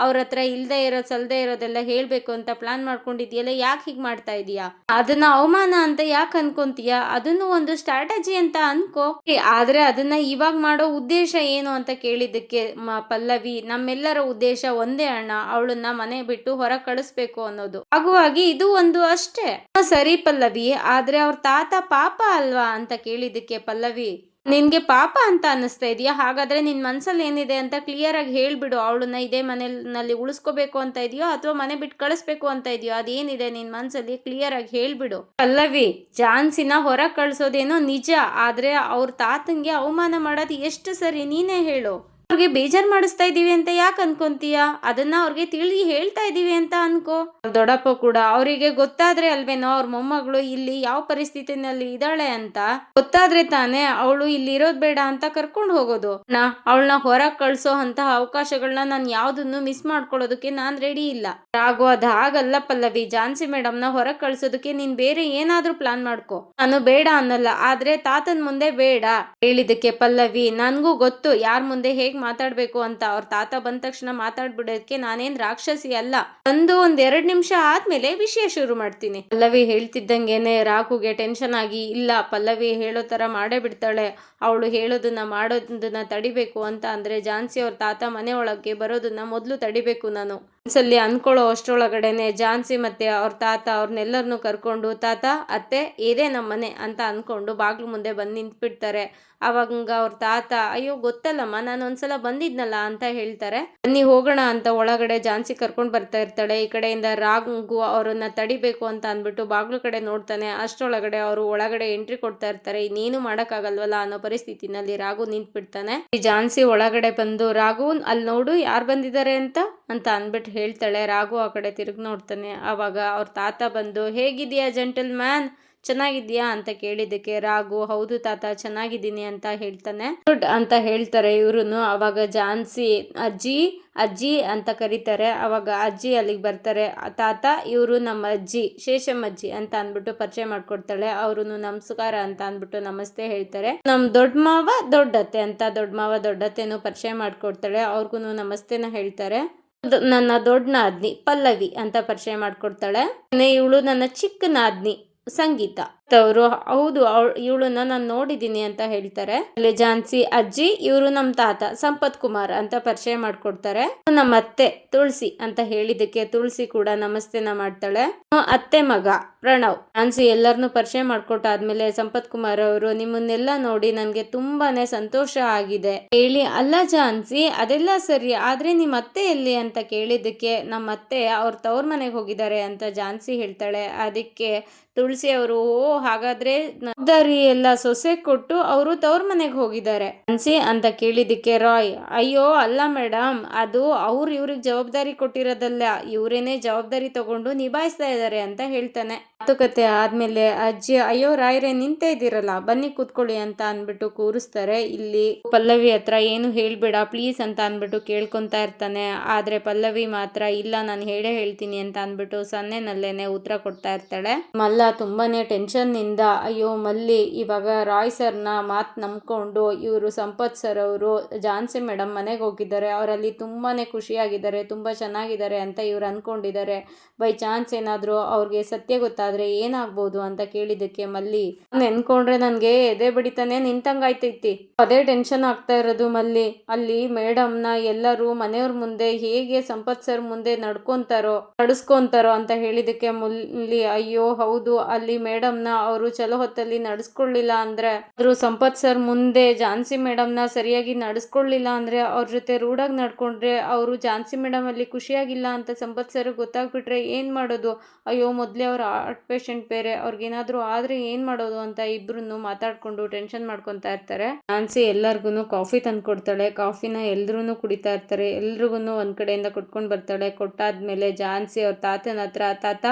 ಅವ್ರ ಹತ್ರ ಇಲ್ಲದೆ ಇರೋ, ಸಲ್ದೇ ಇರೋದೆಲ್ಲ ಹೇಳಬೇಕು ಅಂತ ಪ್ಲಾನ್ ಮಾಡ್ಕೊಂಡಿದ್ಯಲ್ಲ, ಯಾಕೆ ಹೀಗೆ ಮಾಡ್ತಾ ಇದೀಯಾ? ಅದನ್ನ ಅವಮಾನ ಅಂತ ಯಾಕೆ ಅನ್ಕೊಂತೀಯ? ಅದನ್ನು ಒಂದು ಸ್ಟ್ರಾಟಜಿ ಅಂತ ಅನ್ಕೋ. ಆದ್ರೆ ಅದನ್ನ ಇವಾಗ ಮಾಡೋ ಉದ್ದೇಶ ಏನು ಅಂತ ಕೇಳಿದ್ದಕ್ಕೆ ಪಲ್ಲವಿ, ನಮ್ಮೆಲ್ಲರ ಉದ್ದೇಶ ಒಂದೇ ಅಣ್ಣ, ಅವಳನ್ನ ಮನೆ ಬಿಟ್ಟು ಹೊರ ಕಳಿಸ್ಬೇಕು ಅನ್ನೋದು. ಹಾಗುವಾಗಿ ಇದು ಒಂದು ಅಷ್ಟೇ. ಸರಿ ಪಲ್ಲವಿ, ಆದ್ರೆ ಅವ್ರ ತಾತ ಪಾಪ ಅಲ್ವಾ ಅಂತ ಕೇಳಿದ್ದಕ್ಕೆ ಪಲ್ಲವಿ ನಿನ್ಗೆ ಪಾಪ ಅಂತ ಅನ್ನಿಸ್ತಾ ಇದೆಯಾ? ಹಾಗಾದ್ರೆ ನಿನ್ ಮನ್ಸಲ್ಲಿ ಏನಿದೆ ಅಂತ ಕ್ಲಿಯರ್ ಆಗಿ ಹೇಳ್ಬಿಡು. ಅವಳನ್ನ ಇದೇ ಮನೆಯಲ್ಲಿ ಉಳಿಸ್ಕೋಬೇಕು ಅಂತ ಇದೆಯೋ ಅಥವಾ ಮನೆ ಬಿಟ್ಟು ಕಳಿಸ್ಬೇಕು ಅಂತ ಇದೆಯೋ, ಅದೇನಿದೆ ನಿನ್ ಮನ್ಸಲ್ಲಿ? ಕ್ಲಿಯರ್ ಆಗಿ ಹೇಳ್ಬಿಡು. ಪಲ್ಲವಿ, ಜಾನ್ಸಿನ ಹೊರ ಕಳಿಸೋದೇನೋ ನಿಜ, ಆದ್ರೆ ಅವ್ರ ತಾತಂಗೆ ಅವಮಾನ ಮಾಡೋದು ಎಷ್ಟು ಸರಿ ನೀನೇ ಹೇಳು. ಅವ್ರಿಗೆ ಬೇಜಾರ್ ಮಾಡಿಸ್ತಾ ಇದೀವಿ ಅಂತ ಯಾಕೆ ಅನ್ಕೊಂತೀಯ? ಅದನ್ನ ಅವ್ರಿಗೆ ತಿಳಿ ಹೇಳ್ತಾ ಇದೀವಿ ಅಂತ ಅನ್ಕೋ. ದೊಡ್ಡಪ್ಪ ಕೂಡ ಅವರಿಗೆ ಗೊತ್ತಾದ್ರೆ ಅಲ್ವೇನೋ ಅವ್ರ ಮೊಮ್ಮಗಳು ಇಲ್ಲಿ ಯಾವ ಪರಿಸ್ಥಿತಿನಲ್ಲಿ ಇದ್ದಾಳೆ ಅಂತ ಗೊತ್ತಾದ್ರೆ ತಾನೇ ಅವಳು ಇಲ್ಲಿ ಇರೋದ್ ಬೇಡ ಅಂತ ಕರ್ಕೊಂಡು ಹೋಗೋದು. ನಾ ಅವಳನ್ನ ಹೊರಗ್ ಕಳ್ಸೋ ಅಂತ ಅವಕಾಶಗಳನ್ನ ನಾನು ಯಾವ್ದನ್ನು ಮಿಸ್ ಮಾಡ್ಕೊಳ್ಳೋದಕ್ಕೆ ನಾನ್ ರೆಡಿ ಇಲ್ಲ. ರಾಘು ಅದ್ ಹಾಗಲ್ಲ ಪಲ್ಲವಿ. ಜಾನ್ಸಿ ಮೇಡಮ್ನ ಹೊರಗ್ ಕಳ್ಸೋದಕ್ಕೆ ನೀನ್ ಬೇರೆ ಏನಾದ್ರೂ ಪ್ಲಾನ್ ಮಾಡ್ಕೋ. ನಾನು ಬೇಡ ಅನ್ನಲ್ಲ, ಆದ್ರೆ ತಾತನ್ ಮುಂದೆ ಬೇಡ. ಹೇಳಿದಕ್ಕೆ ಪಲ್ಲವಿ, ನನ್ಗೂ ಗೊತ್ತು ಯಾರ್ ಮುಂದೆ ಹೇಗ್ ಮಾತಾಡ್ಬೇಕು ಅಂತ ಅವ್ರ ತಾತ ಬಂದ ತಕ್ಷಣ ಮಾತಾಡ್ಬಿಡೋದಕ್ಕೆ ನಾನೇನ್ ರಾಕ್ಷಸಿ ಅಲ್ಲ. ಒಂದು ಒಂದ್ ಎರಡ್ ನಿಮಿಷ ಆದ್ಮೇಲೆ ವಿಷಯ ಶುರು ಮಾಡ್ತೀನಿ. ಪಲ್ಲವಿ ಹೇಳ್ತಿದ್ದಂಗೆನೆ ರಾಕುಗೆ ಟೆನ್ಷನ್ ಆಗಿ, ಇಲ್ಲ, ಪಲ್ಲವಿ ಹೇಳೋ ತರ ಮಾಡೇ ಬಿಡ್ತಾಳೆ. ಅವಳು ಹೇಳೋದನ್ನ ಮಾಡೋದನ್ನ ತಡಿಬೇಕು ಅಂತ. ಅಂದ್ರೆ ಜಾನ್ಸಿ ಅವ್ರ ತಾತ ಮನೆ ಒಳಗೆ ಬರೋದನ್ನ ಮೊದಲು ತಡಿಬೇಕು ನಾನು. ಒಂದ್ಸಲಿ ಅನ್ಕೊಳ್ಳೋ ಅಷ್ಟ್ರೊಳಗಡೆನೆ ಜಾನ್ಸಿ ಮತ್ತೆ ಅವ್ರ ತಾತ ಅವ್ರನ್ನೆಲ್ಲರನ್ನು ಕರ್ಕೊಂಡು, ತಾತ, ಅತ್ತೆ, ಇದೇ ನಮ್ಮನೆ ಅಂತ ಅನ್ಕೊಂಡು ಬಾಗ್ಲು ಮುಂದೆ ಬಂದು ನಿಂತ್ಬಿಡ್ತಾರೆ. ಅವಾಗ ಅವ್ರ ತಾತ, ಅಯ್ಯೋ, ಗೊತ್ತಲ್ಲಮ್ಮ, ನಾನು ಒಂದ್ಸಲ ಬಂದಿದ್ನಲ್ಲ ಅಂತ ಹೇಳ್ತಾರೆ. ಬನ್ನಿ, ಹೋಗೋಣ ಅಂತ ಒಳಗಡೆ ಜಾನ್ಸಿ ಕರ್ಕೊಂಡು ಬರ್ತಾ ಇರ್ತಾಳೆ. ಈ ಕಡೆಯಿಂದ ರಾಗು ಅವರನ್ನ ತಡಿಬೇಕು ಅಂತ ಅಂದ್ಬಿಟ್ಟು ಬಾಗ್ಲು ಕಡೆ ನೋಡ್ತಾನೆ. ಅಷ್ಟರೊಳಗಡೆ ಅವರು ಒಳಗಡೆ ಎಂಟ್ರಿ ಕೊಡ್ತಾ ಇರ್ತಾರೆ. ಇನ್ನೇನು ಮಾಡೋಕ್ಕಾಗಲ್ವಲ್ಲ ಅನ್ನೋ ಪರಿಸ್ಥಿತಿನಲ್ಲಿ ರಾಘು ನಿಂತ್ಬಿಡ್ತಾನೆ. ಈ ಜಾನ್ಸಿ ಒಳಗಡೆ ಬಂದು ರಾಘು ಅಲ್ಲಿ ನೋಡು ಯಾರು ಬಂದಿದ್ದಾರೆ ಅಂತ ಅಂತ ಅಂದ್ಬಿಟ್ಟು ಹೇಳ್ತಾಳೆ. ರಾಘು ಆ ಕಡೆ ತಿರುಗಿ ನೋಡ್ತಾನೆ. ಆವಾಗ ಅವ್ರ ತಾತ ಬಂದು ಹೇಗಿದೆಯಾ ಜೆಂಟಲ್ ಮ್ಯಾನ್ ಚೆನ್ನಾಗಿದ್ಯಾ ಅಂತ ಕೇಳಿದ್ದಕ್ಕೆ ರಾಘು, ಹೌದು ತಾತ, ಚೆನ್ನಾಗಿದ್ದೀನಿ ಅಂತ ಹೇಳ್ತಾನೆ. ಗುಡ್ ಅಂತ ಹೇಳ್ತಾರೆ ಇವ್ರುನು. ಅವಾಗ ಜಾನ್ಸಿ, ಅಜ್ಜಿ ಅಜ್ಜಿ ಅಂತ ಕರೀತಾರೆ. ಅವಾಗ ಅಜ್ಜಿ ಅಲ್ಲಿಗೆ ಬರ್ತಾರೆ. ತಾತ, ಇವರು ನಮ್ಮ ಅಜ್ಜಿ ಶೇಷಮ್ಮಜ್ಜಿ ಅಂತ ಅಂದ್ಬಿಟ್ಟು ಪರಿಚಯ ಮಾಡ್ಕೊಡ್ತಾಳೆ. ಅವರು ನಮಸ್ಕಾರ ಅಂತ ಅಂದ್ಬಿಟ್ಟು ನಮಸ್ತೆ ಹೇಳ್ತಾರೆ. ನಮ್ಮ ದೊಡ್ಡ ಮಾವ ದೊಡ್ಡತ್ತೆ ಅಂತ ದೊಡ್ಡ ಮಾವ ದೊಡ್ಡತ್ತೆನೂ ಪರಿಚಯ ಮಾಡ್ಕೊಡ್ತಾಳೆ. ಅವ್ರಿಗೂ ನಮಸ್ತೆನ ಹೇಳ್ತಾರೆ. ನನ್ನ ದೊಡ್ಡ ನಾದ್ನಿ ಪಲ್ಲವಿ ಅಂತ ಪರಿಚಯ ಮಾಡ್ಕೊಡ್ತಾಳೆ. ಇವಳು ನನ್ನ ಚಿಕ್ಕ ನಾದ್ನಿ ಸಂಗೀತ. ಅವರು ಹೌದು ಇವಳನ್ನ ನಾನು ನೋಡಿದ್ದೀನಿ ಅಂತ ಹೇಳ್ತಾರೆ. ಅಲ್ಲಿ ಝಾನ್ಸಿ ಅಜ್ಜಿ, ಇವರು ನಮ್ಮ ತಾತ, ಸಂಪತ್ ಕುಮಾರ್ ಅಂತ ಪರಿಚಯ ಮಾಡ್ಕೊಡ್ತಾರೆ. ನಮ್ಮ ಅತ್ತೆ, ತುಳಸಿ ಅಂತ ಹೇಳಿದಕ್ಕೆ ತುಳಸಿ ಕೂಡ ನಮಸ್ತೆನ ಮಾಡ್ತಾಳೆ. ಅತ್ತೆ ಮಗ, ಪ್ರಣವ್. ಜಾನ್ಸಿ ಎಲ್ಲರನ್ನು ಪರಿಚಯ ಮಾಡ್ಕೊಟ್ಟಾದ್ಮೇಲೆ ಸಂಪತ್ ಕುಮಾರ್ ಅವರು, ನಿಮ್ಮನ್ನೆಲ್ಲ ನೋಡಿ ನನಗೆ ತುಂಬಾನೇ ಸಂತೋಷ ಆಗಿದೆ. ಹೇಳಿ, ಅಲ್ಲ ಝಾನ್ಸಿ ಅದೆಲ್ಲ ಸರಿ, ಆದ್ರೆ ನಿಮ್ಮ ಅತ್ತೆ ಎಲ್ಲಿ? ಅಂತ ಕೇಳಿದ್ದಕ್ಕೆ, ನಮ್ಮ ಅತ್ತೆ ಅವ್ರ ತವ್ರ ಮನೆಗೆ ಹೋಗಿದ್ದಾರೆ ಅಂತ ಝಾನ್ಸಿ ಹೇಳ್ತಾಳೆ. ಅದಕ್ಕೆ ತುಳಸಿ ಅವರು ಓ ಹಾಗಾದ್ರೆ ಜವಾಬ್ದಾರಿ ಎಲ್ಲ ಸೊಸೆ ಕೊಟ್ಟು ಅವರು ತವ್ರ ಮನೆಗೆ ಹೋಗಿದ್ದಾರೆ. ಅನ್ಸಿ ಅಂತ ಕೇಳಿದಕ್ಕೆ ರಾಯ್, ಅಯ್ಯೋ, ಅಲ್ಲ ಮೇಡಮ್ ಅದು ಅವ್ರು ಇವ್ರಿಗೆ ಜವಾಬ್ದಾರಿ ಕೊಟ್ಟಿರೋದಲ್ಲ, ಇವರೇನೆ ಜವಾಬ್ದಾರಿ ತಗೊಂಡು ನಿಭಾಯಿಸ್ತಾ ಇದ್ದಾರೆ ಅಂತ ಹೇಳ್ತಾನೆ. ಮಾತುಕತೆ ಆದ್ಮೇಲೆ, ಅಜ್ಜಿ, ಅಯ್ಯೋ, ರಾಯರೇ, ನಿಂತೇ ಇದ್ದೀರಲ್ಲ, ಬನ್ನಿ ಕೂತ್ಕೊಳ್ಳಿ ಅಂತ ಅನ್ಬಿಟ್ಟು ಕೂರಿಸ್ತಾರೆ. ಇಲ್ಲಿ ಪಲ್ಲವಿ ಹತ್ರ ಏನು ಹೇಳ್ಬೇಡ, ಪ್ಲೀಸ್ ಅಂತ ಅನ್ಬಿಟ್ಟು ಕೇಳ್ಕೊಂತಾ ಇರ್ತಾನೆ. ಆದ್ರೆ ಪಲ್ಲವಿ ಮಾತ್ರ, ಇಲ್ಲ, ನಾನು ಹೇಳೇ ಹೇಳ್ತೀನಿ ಅಂತ ಅನ್ಬಿಟ್ಟು ಸನ್ನೆನಲ್ಲೇನೆ ಉತ್ತರ ಕೊಡ್ತಾ ಇರ್ತಾಳೆ. ಮಲ್ಲ ತುಂಬಾನೇ ಟೆನ್ಷನ್ನಿಂದ ಅಯ್ಯೋ, ಮಲ್ಲಿ, ಇವಾಗ ರಾಯ್ ಸರ್ನ ಮಾತ್ ನಂಬ್ಕೊಂಡು ಇವರು ಸಂಪತ್ ಸರ್ ಅವರು ಜಾನ್ಸಿ ಮೇಡಮ್ ಮನೆಗೆ ಹೋಗಿದ್ದಾರೆ. ಅವರಲ್ಲಿ ತುಂಬಾನೇ ಖುಷಿಯಾಗಿದ್ದಾರೆ, ತುಂಬಾ ಚೆನ್ನಾಗಿದ್ದಾರೆ ಅಂತ ಇವ್ರು ಅನ್ಕೊಂಡಿದ್ದಾರೆ. ಬೈ ಚಾನ್ಸ್ ಏನಾದ್ರು ಅವ್ರಿಗೆ ಸತ್ಯ ಗೊತ್ತಾದ್ರೆ ಏನಾಗ್ಬೋದು ಅಂತ ಕೇಳಿದಕ್ಕೆ ಮಲ್ಲಿ ನೆನ್ಕೊಂಡ್ರೆ ನನ್ಗೆ ಎದೆ ಬಡಿತಾನೆ ನಿಂತಂಗಾಯ್ತೈತಿ. ಅದೇ ಟೆನ್ಷನ್ ಆಗ್ತಾ ಇರೋದು ಮಲ್ಲಿ. ಅಲ್ಲಿ ಮೇಡಮ್ನ ಎಲ್ಲರೂ ಮನೆಯವ್ರ ಮುಂದೆ ಹೇಗೆ ಸಂಪತ್ ಸರ್ ಮುಂದೆ ನಡ್ಕೊಂತಾರೋ, ನಡ್ಸ್ಕೊಂತಾರೋ ಅಂತ ಹೇಳಿದಕ್ಕೆ ಮುಲ್ಲಿ, ಅಯ್ಯೋ, ಹೌದು. ಅಲ್ಲಿ ಮೇಡಮ್ನ ಅವರು ಚಲೋ ಹೊತ್ತಲ್ಲಿ ನಡ್ಸ್ಕೊಳ್ಳಿಲ್ಲ ಅಂದ್ರೆ, ಆದ್ರೂ ಸಂಪತ್ ಸರ್ ಮುಂದೆ ಝಾನ್ಸಿ ಮೇಡಮ್ನ ಸರಿಯಾಗಿ ನಡ್ಸ್ಕೊಳ್ಳಿಲ್ಲ ಅಂದ್ರೆ ಅವ್ರ ಜೊತೆ ರೂಢಾಗಿ ನಡ್ಕೊಂಡ್ರೆ ಅವರು ಝಾನ್ಸಿ ಮೇಡಮ್ ಅಲ್ಲಿ ಖುಷಿಯಾಗಿಲ್ಲ ಅಂತ ಸಂಪತ್ ಸರ್ ಗೊತ್ತಾಗ್ಬಿಟ್ರೆ ಏನ್ ಮಾಡೋದು? ಅಯ್ಯೋ, ಮೊದ್ಲೇ ಅವ್ರ ಹಾರ್ಟ್ ಪೇಷಂಟ್ ಬೇರೆ, ಅವ್ರಿಗೇನಾದ್ರೂ ಆದ್ರೆ ಏನ್ ಮಾಡೋದು ಅಂತ ಇಬ್ರು ಮಾತಾಡ್ಕೊಂಡು ಟೆನ್ಷನ್ ಮಾಡ್ಕೊತಾ ಇರ್ತಾರೆ. ನಾನ್ಸಿ ಎಲ್ಲರಿಗೂ ಕಾಫಿ ತಂದು ಕೊಡ್ತಾಳೆ. ಕಾಫಿನ ಎಲ್ರು ಕುಡಿತಾ ಇರ್ತಾರೆ. ಎಲ್ರಿಗೂ ಒಂದ್ ಕಡೆಯಿಂದ ಕೊಟ್ಕೊಂಡು ಬರ್ತಾಳೆ. ಕೊಟ್ಟಾದ್ಮೇಲೆ ಜಾನ್ಸಿ ಅವ್ರ ತಾತನ ಹತ್ರ, ತಾತ,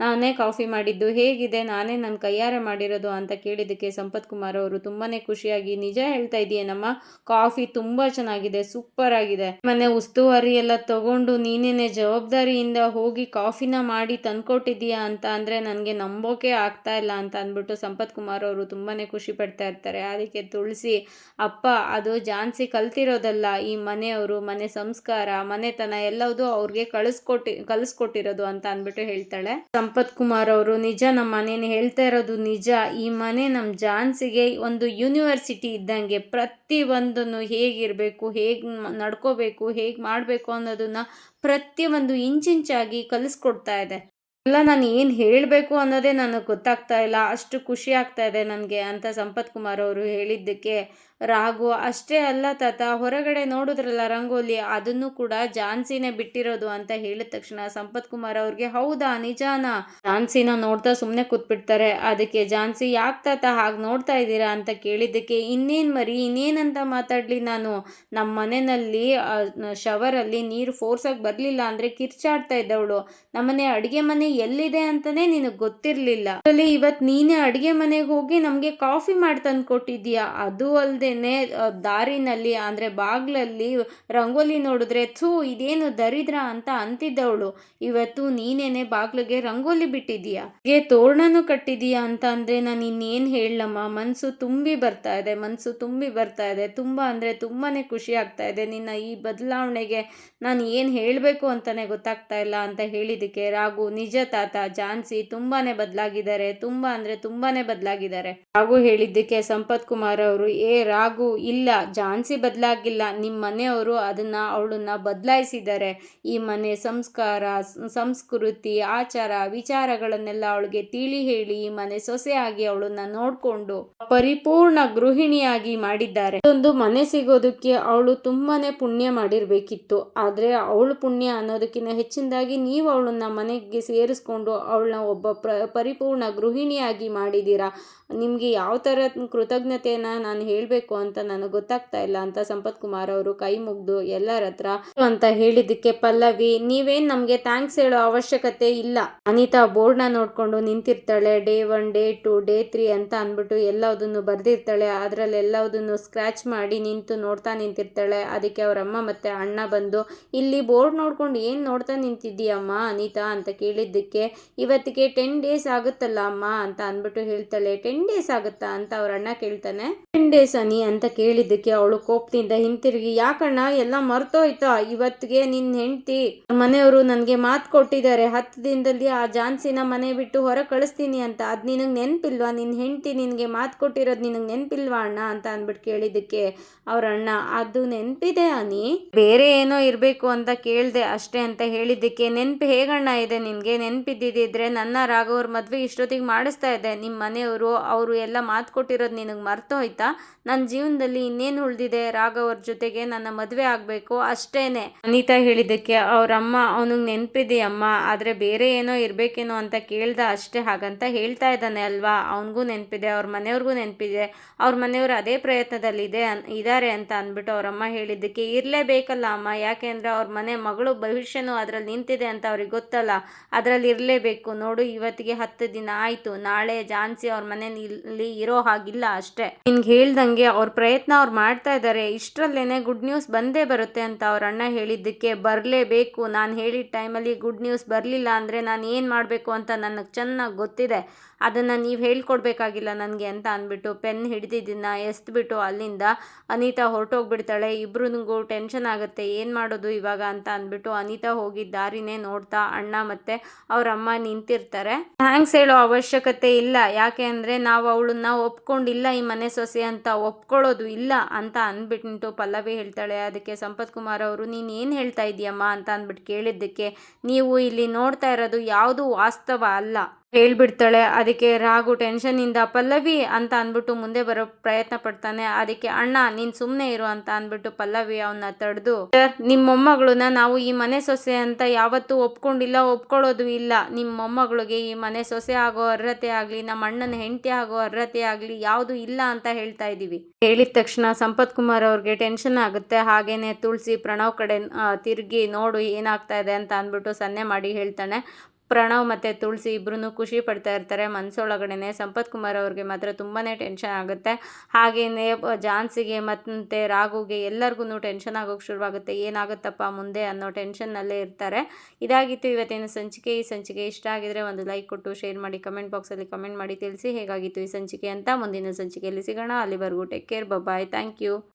ನಾನೇ ಕಾಫಿ ಮಾಡಿದ್ದು. ಹೇಗಿದೆ? ನಾನೇ ನನ್ನ ಕೈಯಾರೆ ಮಾಡಿರೋದು ಅಂತ ಕೇಳಿದ್ದಕ್ಕೆ ಸಂಪತ್ ಕುಮಾರ್ ಅವರು ತುಂಬಾನೇ ಖುಷಿಯಾಗಿ, ನಿಜ ಹೇಳ್ತಾ ಇದೀಯೇನಮ್ಮ ಕಾಫಿ ತುಂಬಾ ಚೆನ್ನಾಗಿದೆ ಸೂಪರ್ ಆಗಿದೆ. ಮನೆ ಉಸ್ತುವಾರಿ ಎಲ್ಲ ತಗೊಂಡು ನೀನೇನೆ ಜವಾಬ್ದಾರಿಯಿಂದ ಹೋಗಿ ಕಾಫಿನ ಮಾಡಿ ತಂದ್ಕೊಟ್ಟಿದೀಯಾ ಅಂತ ಅಂದ್ರೆ ನನಗೆ ನಂಬೋಕೆ ಆಗ್ತಾ ಇಲ್ಲ ಅಂತ ಅಂದ್ಬಿಟ್ಟು ಸಂಪತ್ ಕುಮಾರ್ ಅವರು ತುಂಬಾನೇ ಖುಷಿ ಪಡ್ತಾ ಇರ್ತಾರೆ. ಅದಕ್ಕೆ ತುಳಸಿ, ಅಪ್ಪ, ಅದು ಜಾನ್ಸಿ ಕಲ್ತಿರೋದಲ್ಲ, ಈ ಮನೆಯವರು, ಮನೆ ಸಂಸ್ಕಾರ, ಮನೆತನ ಎಲ್ಲವೂ ಅವ್ರಿಗೆ ಕಳಿಸ್ಕೊಟ್ಟಿ ಕಲಿಸ್ಕೊಟ್ಟಿರೋದು ಅಂತ ಅಂದ್ಬಿಟ್ಟು ಹೇಳ್ತಾಳೆ. ಸಂಪತ್ ಕುಮಾರ್ ಅವರು ನಿಜ ನಮ್ಮ ಮನೇನ ಹೇಳ್ತಾ ಇರೋದು ನಿಜ. ಈ ಮನೆ ನಮ್ಮ ಜಾನ್ಸಿಗೆ ಒಂದು ಯೂನಿವರ್ಸಿಟಿ ಇದ್ದಂಗೆ ಪ್ರತಿ ಒಂದನ್ನು ಹೇಗಿರಬೇಕು, ಹೇಗೆ ನಡ್ಕೋಬೇಕು, ಹೇಗೆ ಮಾಡಬೇಕು ಅನ್ನೋದನ್ನ ಪ್ರತಿಯೊಂದು ಇಂಚಿಂಚಾಗಿ ಕಲಿಸ್ಕೊಡ್ತಾ ಇದೆ. ಎಲ್ಲ ನಾನು ಏನು ಹೇಳಬೇಕು ಅನ್ನೋದೇ ನನಗೆ ಗೊತ್ತಾಗ್ತಾ ಇಲ್ಲ. ಅಷ್ಟು ಖುಷಿ ಆಗ್ತಾ ಇದೆ ನನಗೆ ಅಂತ ಸಂಪತ್ ಕುಮಾರ್ ಅವರು ಹೇಳಿದ್ದಕ್ಕೆ. ರಾಘು, ಅಷ್ಟೇ ಅಲ್ಲ ತಾತ, ಹೊರಗಡೆ ನೋಡಿದ್ರಲ್ಲ ರಂಗೋಲಿ, ಅದನ್ನು ಕೂಡ ಜಾನ್ಸಿನೇ ಬಿಟ್ಟಿರೋದು ಅಂತ ಹೇಳಿದ ತಕ್ಷಣ ಸಂಪತ್ ಕುಮಾರ್ ಅವ್ರಿಗೆ, ಹೌದಾ, ನಿಜಾನ? ಜಾನ್ಸಿನ ನೋಡ್ತಾ ಸುಮ್ಮನೆ ಕೂತ್ಬಿಡ್ತಾರೆ. ಅದಕ್ಕೆ, ಜಾನ್ಸಿ, ಯಾಕೆ ತಾತ ಹಾಗೆ ನೋಡ್ತಾ ಇದ್ದೀರಾ? ಅಂತ ಕೇಳಿದ್ದಕ್ಕೆ, ಇನ್ನೇನು ಮರಿ, ಇನ್ನೇನಂತ ಮಾತಾಡಲಿ ನಾನು? ನಮ್ಮ ಮನೆಯಲ್ಲಿ ಶವರಲ್ಲಿ ನೀರು ಫೋರ್ಸಾಗಿ ಬರಲಿಲ್ಲ ಅಂದರೆ ಕಿರ್ಚಾಡ್ತಾ ಇದ್ದವಳು. ನಮ್ಮನೆ ಅಡುಗೆ ಮನೆ ಎಲ್ಲಿದೆ ಅಂತಾನೆ ನಿನಗೆ ಗೊತ್ತಿರಲಿಲ್ಲ. ಅದರಲ್ಲಿ ಇವತ್ತು ನೀನೇ ಅಡುಗೆ ಮನೆಗೆ ಹೋಗಿ ನಮಗೆ ಕಾಫಿ ಮಾಡಿ ತಂದು ಅದು ಅಲ್ಲದೆ ದಾರಿನಲ್ಲಿ, ಅಂದರೆ ಬಾಗ್ಲಲ್ಲಿ ರಂಗೋಲಿ ನೋಡಿದ್ರೆ, ಥೂ, ಇದೇನು ದರಿದ್ರ ಅಂತ ಅಂತಿದ್ದವಳು. ಇವತ್ತು ನೀನೇನೆ ಬಾಗ್ಲಿಗೆ ರಂಗೋಲಿ ಬಿಟ್ಟಿದ್ಯಾ ಹೀಗೆ ತೋರಣನು ಕಟ್ಟಿದೀಯಾ ಅಂತ ಅಂದರೆ ನಾನು ಇನ್ನೇನು ಹೇಳಮ್ಮ ಮನಸ್ಸು ತುಂಬಿ ಬರ್ತಾ ಇದೆ ಮನಸ್ಸು ತುಂಬಿ ಬರ್ತಾ ಇದೆ. ತುಂಬ ಅಂದರೆ ತುಂಬಾ ಖುಷಿ ಆಗ್ತಾ ಇದೆ. ನಿನ್ನ ಈ ಬದಲಾವಣೆಗೆ ನಾನು ಏನು ಹೇಳಬೇಕು ಅಂತಲೇ ಗೊತ್ತಾಗ್ತಾ ಇಲ್ಲ ಅಂತ ಹೇಳಿದ್ದಕ್ಕೆ ರಾಘು ನಿಜ ತಾತ ಜಾನ್ಸಿ ತುಂಬಾನೇ ಬದಲಾಗಿದ್ದಾರೆ, ತುಂಬಾ ಅಂದ್ರೆ ತುಂಬಾನೇ ಬದಲಾಗಿದ್ದಾರೆ. ರಾಘು ಹೇಳಿದ್ದಕ್ಕೆ ಸಂಪತ್ ಕುಮಾರ್ ಅವರು, ಏ ರಾಘು, ಇಲ್ಲ, ಜಾನ್ಸಿ ಬದಲಾಗಿಲ್ಲ. ನಿಮ್ಮ ಮನೆಯವರು ಅದನ್ನ, ಅವಳನ್ನ ಬದಲಾಯಿಸಿದ್ದಾರೆ. ಈ ಮನೆ ಸಂಸ್ಕಾರ, ಸಂಸ್ಕೃತಿ, ಆಚಾರ, ವಿಚಾರಗಳನ್ನೆಲ್ಲ ಅವಳಿಗೆ ತಿಳಿ ಹೇಳಿ, ಈ ಮನೆ ಸೊಸೆಯಾಗಿ ಅವಳನ್ನ ನೋಡ್ಕೊಂಡು ಪರಿಪೂರ್ಣ ಗೃಹಿಣಿಯಾಗಿ ಮಾಡಿದ್ದಾರೆ. ಒಂದು ಮನೆ ಸಿಗೋದಕ್ಕೆ ಅವಳು ತುಂಬಾನೇ ಪುಣ್ಯ ಮಾಡಿರ್ಬೇಕಿತ್ತು. ಆದ್ರೆ ಅವಳು ಪುಣ್ಯ ಅನ್ನೋದಕ್ಕಿಂತ ಹೆಚ್ಚಿನದಾಗಿ ನೀವು ಅವಳನ್ನ ಮನೆಗೆ ಸೇರಿಸ್ಕೊಂಡು ಅವಳನ್ನ ಒಬ್ಬ ಪ್ರ ಪರಿಪೂರ್ಣ ಗೃಹಿಣಿಯಾಗಿ ಮಾಡಿದ್ದೀರಾ? ನಿಮಗೆ ಯಾವ ಥರ ಕೃತಜ್ಞತೆಯನ್ನು ನಾನು ಹೇಳಬೇಕು ಅಂತ ನನಗೆ ಗೊತ್ತಾಗ್ತಾ ಇಲ್ಲ ಅಂತ ಸಂಪತ್ ಕುಮಾರ್ ಅವರು ಕೈ ಮುಗ್ದು ಎಲ್ಲರ ಹತ್ರ ಅಂತ ಹೇಳಿದ್ದಕ್ಕೆ ಪಲ್ಲವಿ, ನೀವೇನು ನಮಗೆ ಥ್ಯಾಂಕ್ಸ್ ಹೇಳೋ ಅವಶ್ಯಕತೆ ಇಲ್ಲ. ಅನಿತಾ ಬೋರ್ಡ್ನ ನೋಡಿಕೊಂಡು ನಿಂತಿರ್ತಾಳೆ day one day two day three ಅಂತ ಅಂದ್ಬಿಟ್ಟು ಎಲ್ಲದನ್ನು ಬರೆದಿರ್ತಾಳೆ, ಅದರಲ್ಲಿ ಎಲ್ಲದನ್ನು ಸ್ಕ್ರ್ಯಾಚ್ ಮಾಡಿ ನಿಂತು ನೋಡ್ತಾ ನಿಂತಿರ್ತಾಳೆ, ಅದಕ್ಕೆ ಅವರಮ್ಮ ಮತ್ತೆ ಅಣ್ಣ ಬಂದು, ಇಲ್ಲಿ ಬೋರ್ಡ್ ನೋಡ್ಕೊಂಡು ಏನು ನೋಡ್ತಾ ನಿಂತಿದ್ದೀಯಮ್ಮ ಅನಿತಾ? ಅಂತ ಕೇಳಿದ್ದಕ್ಕೆ, ಇವತ್ತಿಗೆ ಟೆನ್ ಡೇಸ್ ಆಗುತ್ತಲ್ಲ ಅಮ್ಮ? ಅಂತ ಅಂದ್ಬಿಟ್ಟು ಹೇಳ್ತಾಳೆ. ಟೆನ್ ಡೇಸ್ ಆಗುತ್ತಾ ಅಂತ ಅವ್ರ ಅಣ್ಣ ಕೇಳ್ತಾನೆ. ಟೆನ್ ಡೇಸ್ ಅನಿ ಅಂತ ಕೇಳಿದ್ದಕ್ಕೆ ಅವಳು ಕೋಪದಿಂದ ಹಿಂತಿರುಗಿ, ಯಾಕಣ್ಣ, ಎಲ್ಲ ಮರ್ತೋಯ್ತಾ? ಇವತ್ತಿಗೆ ನಿನ್ನ ಹೆಂಡತಿ ಮನೆಯವರು ನನಗೆ ಮಾತು ಕೊಟ್ಟಿದ್ದಾರೆ. ಹತ್ತು ದಿನದಲ್ಲಿ ಆ ಜಾನ್ಸಿನ ಮನೆ ಬಿಟ್ಟು ಹೊರ ಕಳಿಸ್ತೀನಿ ಅಂತ. ಅದು ನಿನಗೆ ನೆನಪಿಲ್ವಾ? ನಿನ್ನ ಹೆಂಡತಿ ನಿನಗೆ ಮಾತು ಕೊಟ್ಟಿರೋದು ನಿನಗೆ ನೆನಪಿಲ್ವಾ ಅಣ್ಣ? ಅಂತ ಅಂದ್ಬಿಟ್ಟು ಕೇಳಿದ್ದಕ್ಕೆ ಅವ್ರ ಅಣ್ಣ, ಅದು ನೆನಪಿದೆ ಅನಿ ಬೇರೆ ಏನೋ ಇರಬೇಕು ಅಂತ ಕೇಳಿದೆ ಅಷ್ಟೇ ಅಂತ ಹೇಳಿದ್ದಕ್ಕೆ ನೆನಪು ಹೇಗಣ್ಣ ಇದೆ ನಿನಗೆ? ನೆನಪಿದ್ದಿದ್ರೆ ನನ್ನ ರಾಘವ್ರ ಮದುವೆ ಇಷ್ಟೊತ್ತಿಗೆ ಮಾಡಿಸ್ತಾ ಇದೆ ನಿಮ್ಮ ಮನೆಯವರು ಅವರು ಎಲ್ಲ ಮಾತು ಕೊಟ್ಟಿರೋದು ನಿನಗೆ ಮರ್ತೋಯ್ತಾ ನನ್ನ ಜೀವನದಲ್ಲಿ ಇನ್ನೇನು ಉಳಿದಿದೆ? ರಾಘವ್ರ ಜೊತೆಗೆ ನನ್ನ ಮದುವೆ ಆಗಬೇಕು ಅಷ್ಟೇನೆ. ಅನಿತಾ ಹೇಳಿದ್ದಕ್ಕೆ ಅವರಮ್ಮ ಅವನಿಗೆ ನೆನಪಿದೆ ಅಮ್ಮ, ಆದರೆ ಬೇರೆ ಏನೋ ಇರಬೇಕೇನೋ ಅಂತ ಕೇಳ್ದ ಅಷ್ಟೇ ಹಾಗಂತ ಹೇಳ್ತಾ ಇದ್ದಾನೆ ಅಲ್ವಾ? ಅವನಿಗೂ ನೆನಪಿದೆ, ಅವ್ರ ಮನೆಯವ್ರಿಗೂ ನೆನಪಿದೆ, ಅವ್ರ ಮನೆಯವರು ಅದೇ ಪ್ರಯತ್ನದಲ್ಲಿ ಇದೆ ಇದ್ದಾರೆ ಅಂತ ಅಂದ್ಬಿಟ್ಟು ಅವರಮ್ಮ ಹೇಳಿದ್ದಕ್ಕೆ ಇರಲೇಬೇಕಲ್ಲ ಅಮ್ಮ ಯಾಕೆಂದರೆ ಅವ್ರ ಮನೆ ಮಗಳು ಭವಿಷ್ಯನೂ ಅದರಲ್ಲಿ ನಿಂತಿದೆ ಅಂತ ಅವ್ರಿಗೆ ಗೊತ್ತಲ್ಲ ಅದರಲ್ಲಿ ಇರಲೇಬೇಕು. ನೋಡು, ಇವತ್ತಿಗೆ ಹತ್ತು ದಿನ ಆಯಿತು, ನಾಳೆ ಜಾನ್ಸಿ ಅವ್ರ ಮನೆಯಲ್ಲಿ ಇರೋ ಹಾಗಿಲ್ಲ ಅಷ್ಟೇ. ನಿನ್ಗೆ ಹೇಳ್ದಂಗೆ ಅವ್ರ ಪ್ರಯತ್ನ ಅವ್ರು ಮಾಡ್ತಾ ಇದ್ದಾರೆ ಇಷ್ಟರಲ್ಲೇನೆ ಗುಡ್ ನ್ಯೂಸ್ ಬಂದೇ ಬರುತ್ತೆ ಅಂತ ಅವ್ರ ಅಣ್ಣ ಹೇಳಿದ್ದಕ್ಕೆ ಬರಲೇಬೇಕು. ನಾನು ಹೇಳಿದ ಟೈಮಲ್ಲಿ ಗುಡ್ ನ್ಯೂಸ್ ಬರಲಿಲ್ಲ ಅಂದರೆ ನಾನು ಏನು ಮಾಡಬೇಕು ಅಂತ ನನಗೆ ಚೆನ್ನಾಗಿ ಗೊತ್ತಿದೆ. ಅದನ್ನು ನೀವು ಹೇಳ್ಕೊಡ್ಬೇಕಾಗಿಲ್ಲ ನನಗೆ ಅಂತ ಅಂದ್ಬಿಟ್ಟು ಪೆನ್ ಹಿಡಿದಿದ್ದನ್ನು ಎಸ್ಬಿಟ್ಟು ಅಲ್ಲಿಂದ ಅನಿತಾ ಹೊರಟೋಗ್ಬಿಡ್ತಾಳೆ. ಇಬ್ಬರಿಗೂ ಟೆನ್ಷನ್ ಆಗುತ್ತೆ. ಏನು ಮಾಡೋದು ಇವಾಗ ಅಂತ ಅಂದ್ಬಿಟ್ಟು ಅನಿತಾ ಹೋಗಿ ದಾರಿನೇ ನೋಡ್ತಾ ಅಣ್ಣ ಮತ್ತು ಅವ್ರ ಅಮ್ಮ ನಿಂತಿರ್ತಾರೆ. ಥ್ಯಾಂಕ್ಸ್ ಹೇಳೋ ಅವಶ್ಯಕತೆ ಇಲ್ಲ. ಯಾಕೆ ಅಂದರೆ ನಾವು ಅವಳನ್ನ ಒಪ್ಕೊಂಡಿಲ್ಲ ಈ ಮನೆ ಸೊಸೆ ಅಂತ ಒಪ್ಕೊಳ್ಳೋದು ಇಲ್ಲ ಅಂತ ಅಂದ್ಬಿಟ್ಟು ಪಲ್ಲವಿ ಹೇಳ್ತಾಳೆ, ಅದಕ್ಕೆ ಸಂಪತ್ ಕುಮಾರ್ ಅವರು ನೀನು ಏನು ಹೇಳ್ತಾ ಇದೀಯಮ್ಮ? ಅಂತ ಅಂದ್ಬಿಟ್ಟು ಕೇಳಿದ್ದಕ್ಕೆ, ನೀವು ಇಲ್ಲಿ ನೋಡ್ತಾ ಇರೋದು ಯಾವುದು ವಾಸ್ತವ ಅಲ್ಲ. ಹೇಳ್ಬಿಡ್ತಾಳೆ. ಅದಕ್ಕೆ ರಾಗು ಟೆನ್ಷನಿಂದ ಪಲ್ಲವಿ ಅಂತ ಅಂದ್ಬಿಟ್ಟು ಮುಂದೆ ಬರೋ ಪ್ರಯತ್ನ ಪಡ್ತಾನೆ. ಅದಕ್ಕೆ, ಅಣ್ಣ, ನೀನ್ ಸುಮ್ಮನೆ ಇರು ಅಂತ ಅಂದ್ಬಿಟ್ಟು ಪಲ್ಲವಿ ಅವನ್ನ ತಡೆದು ನಿಮ್ಮ ಮೊಮ್ಮಗಳನ್ನ ನಾವು ಈ ಮನೆ ಸೊಸೆ ಅಂತ ಯಾವತ್ತೂ ಒಪ್ಕೊಂಡಿಲ್ಲ, ಒಪ್ಕೊಳ್ಳೋದು ಇಲ್ಲ. ನಿಮ್ಮ ಮೊಮ್ಮಗಳಿಗೆ ಈ ಮನೆ ಸೊಸೆ ಆಗೋ ಅರ್ಹತೆ ಆಗ್ಲಿ, ನಮ್ಮ ಅಣ್ಣನ ಹೆಂಡತಿ ಆಗೋ ಅರ್ಹತೆ ಆಗ್ಲಿ ಯಾವುದು ಇಲ್ಲ ಅಂತ ಹೇಳ್ತಾ ಇದ್ದೀವಿ ಹೇಳಿದ ತಕ್ಷಣ ಸಂಪತ್ ಕುಮಾರ್ ಅವ್ರಿಗೆ ಟೆನ್ಷನ್ ಆಗುತ್ತೆ. ಹಾಗೇನೆ ತುಳಸಿ, ಪ್ರಣವ್ ಕಡೆ ತಿರುಗಿ, ನೋಡು, ಏನಾಗ್ತಾ ಇದೆ ಅಂತ ಅಂದ್ಬಿಟ್ಟು ಸನ್ನೆ ಮಾಡಿ ಹೇಳ್ತಾನೆ. ಪ್ರಣವ್ ಮತ್ತು ತುಳಸಿ ಇಬ್ಬರೂ ಖುಷಿ ಪಡ್ತಾ ಇರ್ತಾರೆ. ಮನಸ್ಸೊಳಗಡೆನೆ ಸಂಪತ್ ಕುಮಾರ್ ಅವ್ರಿಗೆ ಮಾತ್ರ ತುಂಬಾ ಟೆನ್ಷನ್ ಆಗುತ್ತೆ. ಹಾಗೆಯೇ ಜಾನ್ಸಿಗೆ ಮತ್ತೆ ರಾಘುಗೆ ಎಲ್ಲರಿಗೂ ಟೆನ್ಷನ್ ಆಗೋಕ್ಕೆ ಶುರುವಾಗುತ್ತೆ. ಏನಾಗುತ್ತಪ್ಪ ಮುಂದೆ ಅನ್ನೋ ಟೆನ್ಷನ್ನಲ್ಲೇ ಇರ್ತಾರೆ. ಇದಾಗಿತ್ತು ಇವತ್ತಿನ ಸಂಚಿಕೆ. ಈ ಸಂಚಿಕೆ ಇಷ್ಟ ಆಗಿದರೆ ಒಂದು ಲೈಕ್ ಕೊಟ್ಟು ಶೇರ್ ಮಾಡಿ ಕಮೆಂಟ್ ಬಾಕ್ಸಲ್ಲಿ ಕಮೆಂಟ್ ಮಾಡಿ ತಿಳಿಸಿ ಹೇಗಾಗಿತ್ತು ಈ ಸಂಚಿಕೆ ಅಂತ ಮುಂದಿನ ಸಂಚಿಕೆಯಲ್ಲಿ ಸಿಗೋಣ. ಅಲ್ಲಿವರೆಗೂ take care bye thank you